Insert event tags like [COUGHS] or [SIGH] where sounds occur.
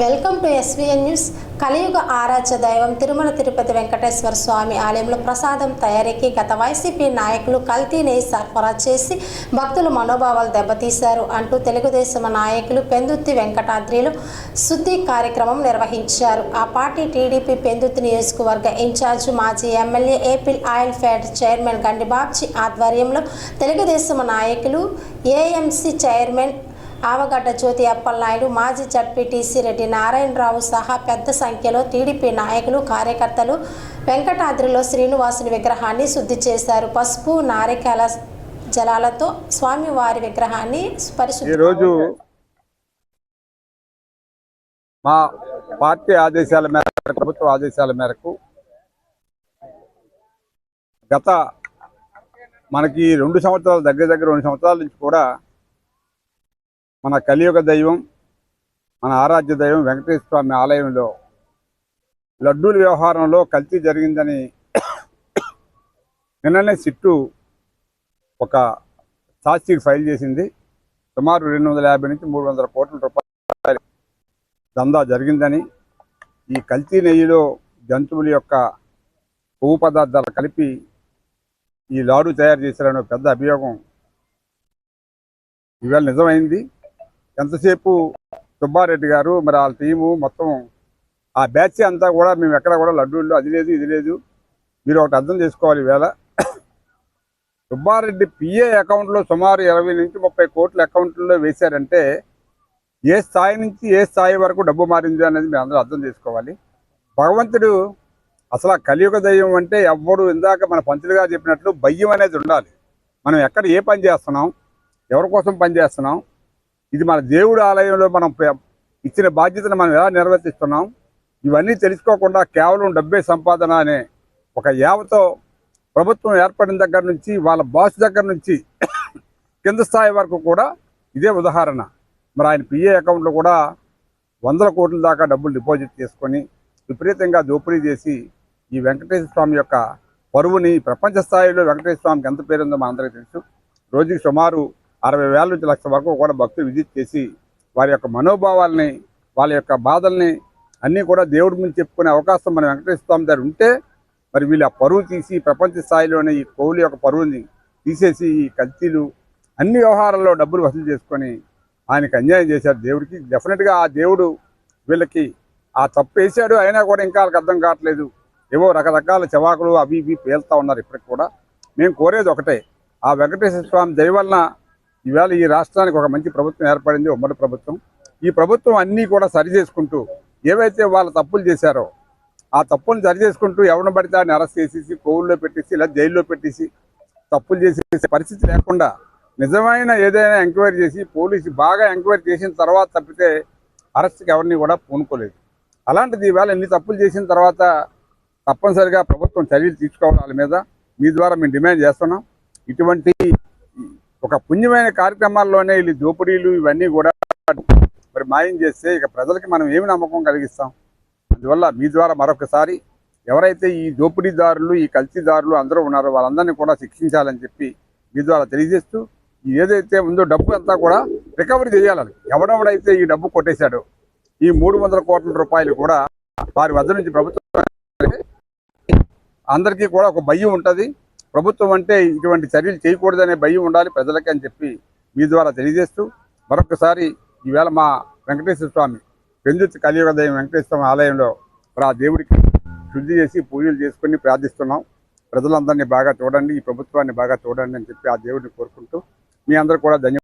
Welcome to SVN news. కలియుగ ఆరాధ్య దైవం తిరుమల తిరుపతి వెంకటేశ్వర స్వామి ఆలయంలో ప్రసాదం తయారీకి గత వైసీపీ నాయకులు కల్తీ నెయ్యి సరఫరా చేసి భక్తుల మనోభావాలు దెబ్బతీశారు అంటూ తెలుగుదేశం నాయకులు పెందుత్తి వెంకటాద్రిలు శుద్ధి కార్యక్రమం నిర్వహించారు. ఆ పార్టీ టీడీపీ పెందుత్తి నియోజకవర్గ ఇన్ఛార్జ్ మాజీ ఎమ్మెల్యే ఏపిల్ ఆయిల్ ఫెడ్ చైర్మన్ గండిబాబ్జీ ఆధ్వర్యంలో తెలుగుదేశం నాయకులు ఏఎంసీ చైర్మన్ ఆవగడ్డ జ్యోతి అప్పలనాయుడు మాజీ జడ్పీటీసీ రెడ్డి నారాయణరావు సహా పెద్ద సంఖ్యలో టీడీపీ నాయకులు కార్యకర్తలు వెంకటాద్రిలో శ్రీనివాసుని విగ్రహాన్ని శుద్ధి చేశారు. పసుపు నారికల జలాలతో స్వామివారి విగ్రహాన్ని పరిశుద్ధి ఈరోజు మా పార్టీ ఆదేశాల మేరకు ప్రభుత్వ ఆదేశాల మేరకు గత మనకి రెండు సంవత్సరాల దగ్గర దగ్గర రెండు సంవత్సరాల నుంచి కూడా మన కలియుగ దైవం మన ఆరాధ్య దైవం వెంకటేశ్వర స్వామి ఆలయంలో లడ్డూల వ్యవహారంలో కల్తీ జరిగిందని నిన్ననే సిట్టు ఒక సాక్షికి ఫైల్ చేసింది. సుమారు రెండు వందల యాభై నుంచి మూడు వందల కోట్ల రూపాయల దందా జరిగిందని. ఈ కల్తీ నెయ్యిలో జంతువుల యొక్క కొవ్వు పదార్థాలు కలిపి ఈ లాడు తయారు చేశారనే పెద్ద అభియోగం ఇవాళ నిజమైంది. ఎంతసేపు సుబ్బారెడ్డి గారు మరి వాళ్ళ టీము మొత్తం ఆ బ్యాచ్ అంతా కూడా మేము ఎక్కడ కూడా లడ్డూళ్ళు అది లేదు ఇది లేదు. మీరు ఒకటి అర్థం చేసుకోవాలి ఈవేళ. సుబ్బారెడ్డి పిఏ అకౌంట్లో సుమారు ఇరవై నుంచి ముప్పై కోట్ల అకౌంట్లో వేశారంటే ఏ స్థాయి నుంచి ఏ స్థాయి వరకు డబ్బు మారింది అనేది మీరు అందరూ అర్థం చేసుకోవాలి. భగవంతుడు అసలు ఆ కలియుగ దైవం అంటే ఎవ్వడు ఇందాక మన పంతులుగా చెప్పినట్లు భయం అనేది ఉండాలి. మనం ఎక్కడ ఏ పని చేస్తున్నాం? ఎవరి కోసం పని చేస్తున్నాం? ఇది మన దేవుడి ఆలయంలో మనం ఇచ్చిన బాధ్యతను మనం ఎలా నిర్వర్తిస్తున్నాం ఇవన్నీ తెలుసుకోకుండా కేవలం డబ్బే సంపాదన అనే ఒక యావతో ప్రభుత్వం ఏర్పడిన దగ్గర నుంచి వాళ్ళ బాస్ దగ్గర నుంచి [COUGHS] కింద స్థాయి వరకు కూడా ఇదే ఉదాహరణ. మరి ఆయన పిఏ అకౌంట్లో కూడా వందల కోట్ల దాకా డబ్బులు డిపాజిట్ చేసుకొని విపరీతంగా దోపిడీ చేసి ఈ వెంకటేశ్వర స్వామి యొక్క పరువుని ప్రపంచ స్థాయిలో వెంకటేశ్వర స్వామికి ఎంత పేరుందో మనందరికీ అందరికీ తెలుసు. రోజుకి సుమారు అరవై వేల నుంచి లక్ష వరకు కూడా భక్తులు విజిట్ చేసి వారి యొక్క మనోభావాల్ని వాళ్ళ యొక్క బాధల్ని అన్నీ కూడా దేవుడి ముందు చెప్పుకునే అవకాశం మన వెంకటేశ్వర స్వామి దగ్గర ఉంటే మరి వీళ్ళు ఆ పరువు తీసి ప్రపంచ స్థాయిలోనే ఈ కోవుల యొక్క పరువుని తీసేసి ఈ కల్తీలు అన్ని వ్యవహారాల్లో డబ్బులు వసూలు చేసుకొని ఆయనకు అన్యాయం చేశారు దేవుడికి. డెఫినెట్గా ఆ దేవుడు వీళ్ళకి ఆ తప్పు వేసాడు అయినా కూడా ఇంకా వాళ్ళకి అర్థం కావట్లేదు. ఏవో రకరకాల చవాకులు అవి ఇవి పేలుతూ ఉన్నారు ఇప్పటికి కూడా. మేము కోరేది ఒకటే. ఆ వెంకటేశ్వర స్వామి దయ వలన ఈవేళ ఈ రాష్ట్రానికి ఒక మంచి ప్రభుత్వం ఏర్పడింది ఉమ్మడి ప్రభుత్వం. ఈ ప్రభుత్వం అన్నీ కూడా సరి చేసుకుంటూ ఏవైతే వాళ్ళ తప్పులు చేశారో ఆ తప్పులను సరి చేసుకుంటూ ఎవరిని పడితే ఆయన అరెస్ట్ చేసేసి కోవుల్లో పెట్టేసి ఇలా జైల్లో పెట్టేసి తప్పులు చేసేసి పరిస్థితి లేకుండా నిజమైన ఏదైనా ఎంక్వైరీ చేసి పోలీసు బాగా ఎంక్వైరీ చేసిన తర్వాత తప్పితే అరెస్ట్కి ఎవరిని కూడా పూనుకోలేదు. అలాంటిది ఈవేళ ఎన్ని తప్పులు చేసిన తర్వాత తప్పనిసరిగా ప్రభుత్వం చర్యలు తీసుకోవాలి వాళ్ళ మీద. మీ ద్వారా మేము డిమాండ్ చేస్తున్నాం. ఇటువంటి ఒక పుణ్యమైన కార్యక్రమాల్లోనే వీళ్ళు దోపిడీలు ఇవన్నీ కూడా మరి మాయం చేస్తే ఇక ప్రజలకి మనం ఏమి నమ్మకం కలిగిస్తాం? అందువల్ల మీ ద్వారా మరొకసారి ఎవరైతే ఈ దోపిడీదారులు ఈ కల్తీదారులు అందరూ ఉన్నారో వాళ్ళందరినీ కూడా శిక్షించాలని చెప్పి మీ ద్వారా తెలియజేస్తూ ఏదైతే ఉందో డబ్బు అంతా కూడా రికవరీ చేయాలని. ఎవడెవడైతే ఈ డబ్బు కొట్టేశాడో ఈ మూడు వందల కోట్ల రూపాయలు కూడా వారి వద్ద నుంచి ప్రభుత్వం అందరికీ కూడా ఒక భయం ఉంటుంది. ప్రభుత్వం అంటే ఇటువంటి చర్యలు చేయకూడదనే భయం ఉండాలి ప్రజలకి అని చెప్పి మీ ద్వారా తెలియజేస్తూ మరొకసారి ఈవేళ మా వెంకటేశ్వర స్వామి పెందుతి కలియుగదయం వెంకటేశ్వర స్వామి ఆలయంలో ఆ దేవుడికి శుద్ధి చేసి పూజలు చేసుకుని ప్రార్థిస్తున్నాం. ప్రజలందరినీ బాగా చూడండి ఈ ప్రభుత్వాన్ని బాగా చూడండి అని చెప్పి ఆ దేవుడిని కోరుకుంటూ మీ అందరూ కూడా ధన్యవాదాలు.